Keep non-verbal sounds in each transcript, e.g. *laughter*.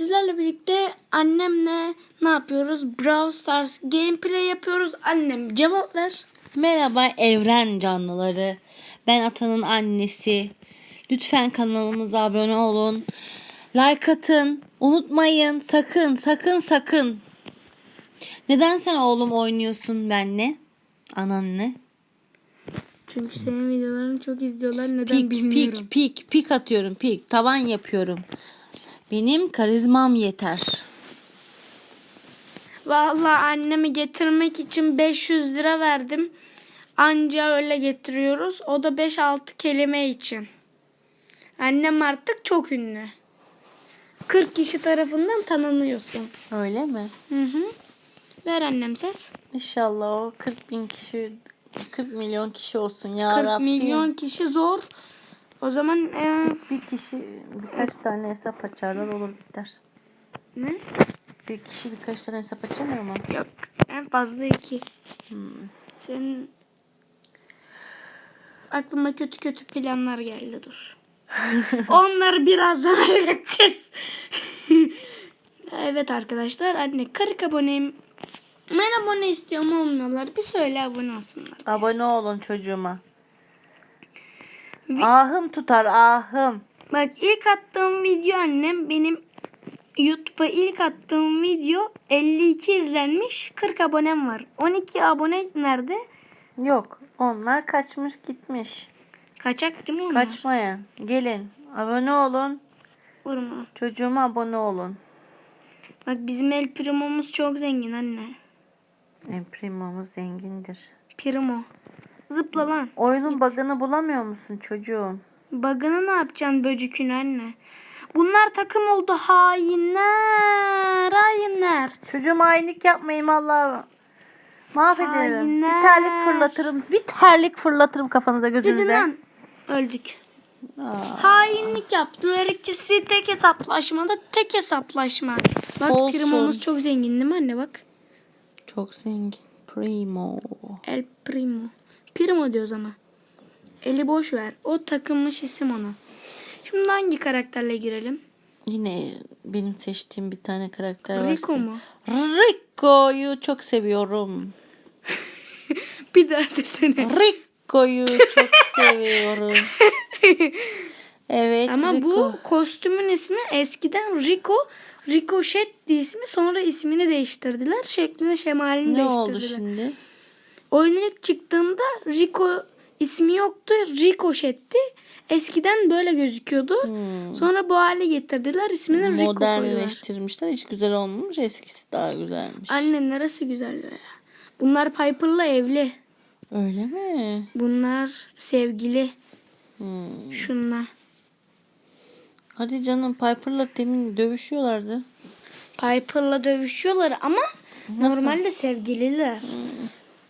Sizlerle birlikte annemle ne yapıyoruz? Brawl Stars gameplay yapıyoruz. Annem cevap ver. Merhaba evren canlıları. Ben Atan'ın annesi. Lütfen kanalımıza abone olun. Like atın. Unutmayın. Sakın sakın sakın. Neden sen oğlum oynuyorsun benle? Ananle. Çünkü senin videolarını çok izliyorlar. Neden Pik bilmiyorum. pik pik pik atıyorum pik. Tavan yapıyorum. Benim karizmam yeter. Vallahi annemi getirmek için 500 lira verdim. Anca öyle getiriyoruz. O da 5-6 kelime için. Annem artık çok ünlü. 40 kişi tarafından tanınıyorsun. Öyle mi? Hı hı. Ver annem ses. İnşallah o 40 bin kişi 40 milyon kişi olsun ya 40 Rabbim. milyon kişi zor. O zaman e, Bir kişi birkaç tane hesap açarlar olur biter. ne? Bir kişi birkaç tane hesap açamıyor mu? Yok. En fazla iki. Senin aklıma kötü kötü planlar geldi dur. *laughs* Onları birazdan *laughs* halledeceğiz. evet arkadaşlar anne 40 aboneyim. Ben abone istiyorum olmuyorlar. Bir söyle abone olsunlar. Abone olun çocuğuma. Ahım tutar ahım. Bak ilk attığım video annem benim YouTube'a ilk attığım video 52 izlenmiş 40 abonem var. 12 abone nerede? Yok onlar kaçmış gitmiş. Kaçak değil mi onlar? Kaçmayın. Gelin abone olun. Vurma. Çocuğuma abone olun. Bak bizim el primomuz çok zengin anne. En primomuz zengindir. Primo. Zıpla lan. Oyunun bug'ını bulamıyor musun çocuğum? Bug'ını ne yapacaksın böcükün anne? Bunlar takım oldu hainler. Hainler. Çocuğum hainlik yapmayın Allah. Mahvederim. Hainler. Bir terlik fırlatırım. Bir terlik fırlatırım kafanıza Gidin gözünüze. lan. Öldük. Aa, Hainlik yaptılar ikisi tek hesaplaşmada tek hesaplaşma. Bak Olsun. primomuz çok zengin değil mi anne bak. çok zengin. Primo. El primo. Primo diyoruz ama. Eli boş ver. O takılmış isim ona. Şimdi hangi karakterle girelim? Yine benim seçtiğim bir tane karakter var. Rico mu? Rico'yu çok seviyorum. *laughs* Bir daha desene. Rico'yu çok *laughs* seviyorum. Evet Ama Rico. bu kostümün ismi eskiden Rico, Ricochet ismi sonra ismini değiştirdiler. Şeklini şemalini ne değiştirdiler. oldu şimdi? Oyun ilk çıktığında Rico ismi yoktu. Ricochet'ti. Eskiden böyle gözüküyordu. Sonra bu hale getirdiler. İsmini Rico koydular. Modernleştirmişler. Hiç güzel olmamış. Eskisi daha güzelmiş. Annem neresi güzel ya. Bunlar Piper'la evli. Öyle mi? Bunlar sevgili. Hmm. Şunlar. Hadi canım Piper'la demin dövüşüyorlardı. Piper'la dövüşüyorlar ama normalde sevgililer.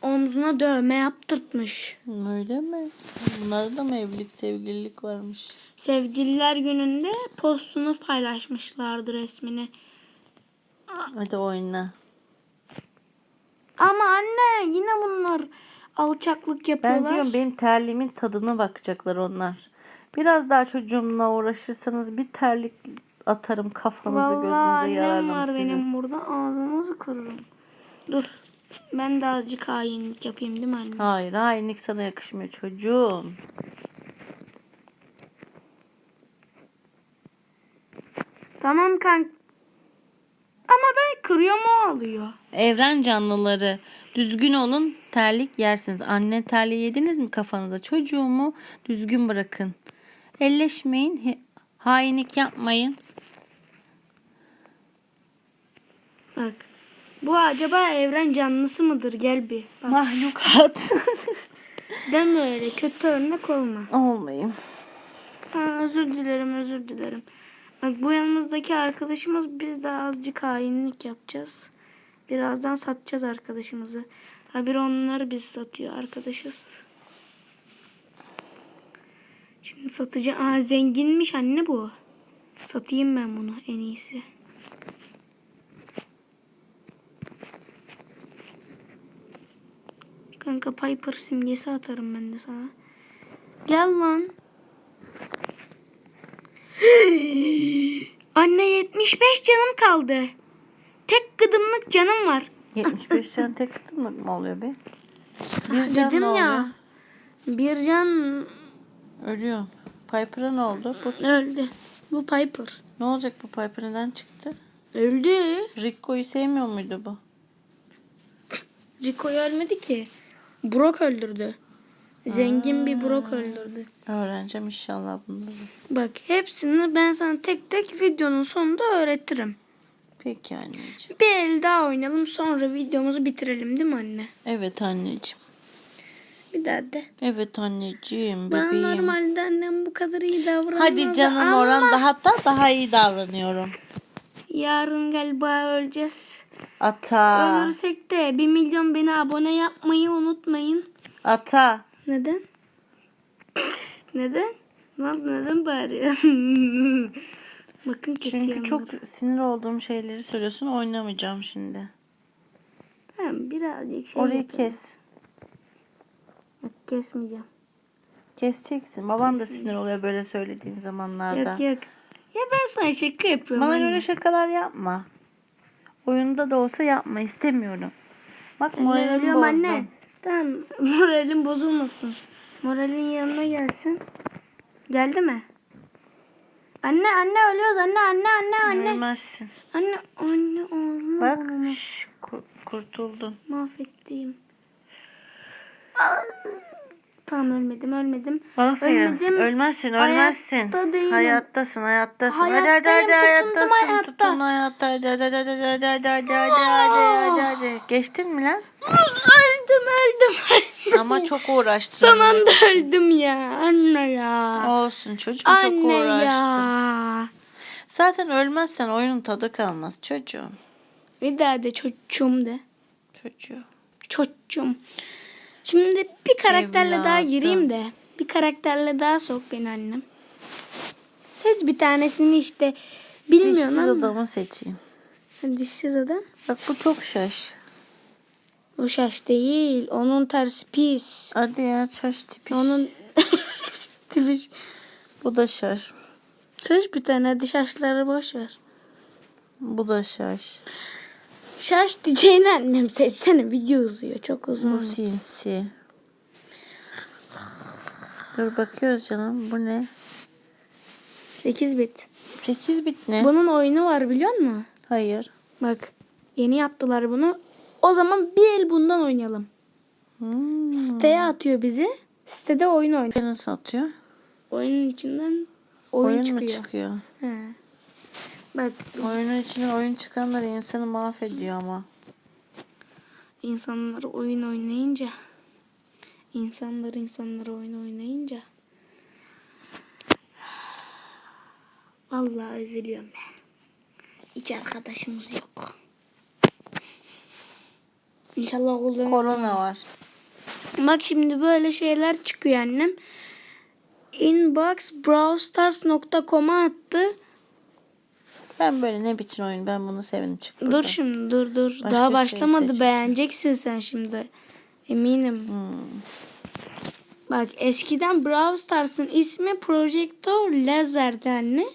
Omzuna dövme yaptırtmış. Öyle mi? Bunlarda da mı evlilik sevgililik varmış? Sevgililer gününde postunu paylaşmışlardı resmini. Hadi oyna. Ama anne yine bunlar alçaklık Ben yapıyorlar. diyorum benim terliğimin tadına bakacaklar onlar. Biraz daha çocuğumla uğraşırsanız bir terlik atarım kafanızı Vallahi gözünüze yararım var sizin. benim burada ağzınızı kırırım. Dur. Ben de azıcık hainlik yapayım değil mi anne? Hayır hainlik sana yakışmıyor çocuğum. Tamam kank. Ama ben kırıyorum o alıyor. Evren canlıları düzgün olun terlik yersiniz. Anne terliği yediniz mi kafanıza? Çocuğumu düzgün bırakın. Elleşmeyin. Hainlik yapmayın. Bak. Bu acaba evren canlısı mıdır? Gel bir. Bak. Mahlukat. *laughs* Deme öyle. Kötü örnek olma. Olmayayım. Ha, özür dilerim özür dilerim. Bak bu yanımızdaki arkadaşımız biz de azıcık hainlik yapacağız. Birazdan satacağız arkadaşımızı. Ha bir onları biz satıyor arkadaşız. Şimdi satacağım. Aa zenginmiş anne bu. Satayım ben bunu en iyisi. Kanka Piper simgesi atarım ben de sana. Gel lan. *gasps* Anne 75 canım kaldı. Tek gıdımlık canım var. *laughs* 75 can tek tutmak mı oluyor be? Bir can Dedim ne ya. oluyor? Bir can Ölüyor. Piper'a ne oldu? Bu, öldü. Bu Piper. ne olacak bu Piper neden çıktı? Öldü. Rico'yu sevmiyor muydu bu? Rico'yu ölmedi ki. Brock öldürdü. Zengin bir Brock öldürdü. Öğreneceğim inşallah bunları. Bak hepsini ben sana tek tek videonun sonunda öğretirim. Peki anneciğim. Bir el daha oynayalım sonra videomuzu bitirelim değil mi anne? Evet anneciğim. Bir daha de. Evet anneciğim Bana bebeğim. normalde annem bu kadar iyi davranmaz. Hadi canım ama oran da hatta daha iyi davranıyorum. Yarın galiba öleceğiz. Ata. Ölürsek de 1 milyon beni abone yapmayı unutmayın. Ata. Neden? Neden? Naz neden bağırıyor? *laughs* Bakın Çünkü çok sinir olduğum şeyleri söylüyorsun oynamayacağım şimdi. Tamam birazcık şey Orayı yapalım. kes. Yok kesmeyeceğim. Keseceksin. Babam da sinir oluyor böyle söylediğin zamanlarda. Yok yok. Ya ben sana şaka yapıyorum Bana anne. öyle şakalar yapma. Oyunda da olsa yapma istemiyorum. Bak ölüyorum bozdun. anne. Tamam *laughs* moralim bozulmasın. Moralin yanına gelsin. Geldi mi? Anne anne ölüyoruz anne anne anne anne. Ölmezsin. Anne anne ağzını Bak şş, kur- kurtuldun. mahvettim. *laughs* Tamam ölmedim ölmedim. Aferin. Ölmedim. Ölmezsin, ölmezsin. Hayatta değilim. Hayattasın, hayattasın. Hadi hadi Hayattayım, hadi tutundum hayattasın. hayatta. Tutun hayatta. Hadi hadi hadi hadi hadi hadi hadi hadi hadi hadi hadi. Geçtin mi lan? öldüm öldüm. Ama çok uğraştın. Son anda öldüm ya anne ya. Olsun çocuğum çok Anne uğraştın. ya. Zaten ölmezsen oyunun tadı kalmaz çocuğum. Bir daha de çocuğum de. Çocuğum. Çocuğum. Şimdi bir karakterle daha Evladım. gireyim de. Bir karakterle daha sok beni annem. Seç bir tanesini işte. Bilmiyorum Dişsiz ama. adamı seçeyim. Dişsiz adam. Bak bu çok şaş. O şaş değil. Onun tersi pis. Hadi ya şaş tipi. Onun *laughs* tipi. Bu da şaş. Seç bir tane hadi şaşları boş ver. Bu da şaş. Şaş diyeceğini annem seçsene. Video uzuyor. Çok uzun. Bu sinsi. Dur bakıyoruz canım. Bu ne? 8 bit. 8 bit ne? Bunun oyunu var biliyor musun? Hayır. Bak yeni yaptılar bunu. O zaman bir el bundan oynayalım. Hmm. Siteye atıyor bizi. Sitede oyun oynuyor. Nasıl atıyor? Oyunun içinden oyun, Oyun, çıkıyor. mu çıkıyor? He. Bak Oyunun içine oyun çıkanlar insanı mahvediyor ama. insanlar oyun oynayınca insanlar insanlar oyun oynayınca Vallahi üzülüyorum ben. Hiç arkadaşımız yok. İnşallah okulda Korona var. Bak şimdi böyle şeyler çıkıyor annem. Inbox browstars.com'a attı. Ben böyle ne biçim oyun ben bunu sevdim çık buradan. Dur şimdi dur dur. Başka Daha şey başlamadı seçeceğim. beğeneceksin sen şimdi. Eminim. Hmm. Bak eskiden Brawl Stars'ın ismi Projector Lazer'di anne.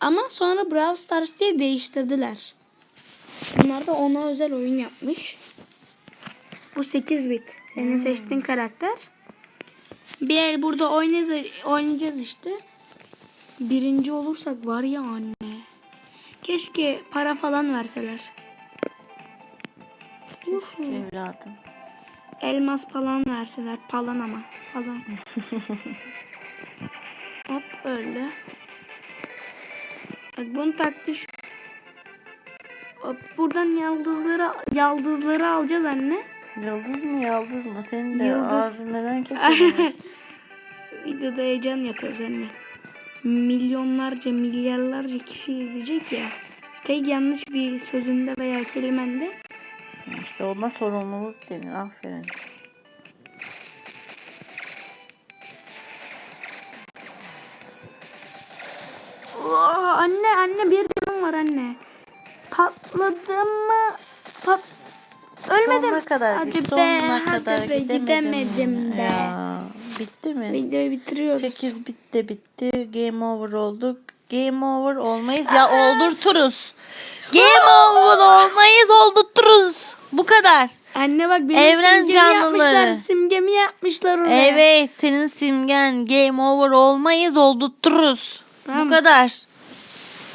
Ama sonra Brawl Stars diye değiştirdiler. Bunlar da ona özel oyun yapmış. Bu 8 bit. Senin seçtiğin karakter. Bir el burada oynayacağız, oynayacağız işte. Birinci olursak var ya anne. Keşke para falan verseler. Uhu. Evladım. Elmas falan verseler. Palan ama. Palan. *laughs* Hop öyle. Bak bunun taktiği şu. Hop buradan yıldızları yıldızları alacağız anne. Yıldız mı yıldız mı? Senin de Yıldız. ağzın neden *laughs* keçelemiş? Videoda heyecan yapıyoruz anne. Milyonlarca, milyarlarca kişi izleyecek ya. Tek yanlış bir sözünde veya kelimende işte ona sorumluluk denir. Aferin. Oo, anne anne bir canım var anne. Patladım mı? Pat Ölmedim. Sonuna kadar Hadi be, Sonuna hadi kadar be, gidemedim. gidemedim be. Ya, bitti mi? Videoyu bitiriyoruz. 8 bit de bitti. Game over olduk. Game over olmayız ya oldurturuz. Game over olmayız oldurturuz. Bu kadar. Anne bak benim Evren simgemi canlıları. yapmışlar. Simgemi yapmışlar oraya. Evet senin simgen game over olmayız oldurturuz. Tamam. Bu kadar.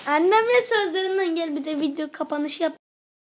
Annem ve sözlerinden gel bir de video kapanışı yap.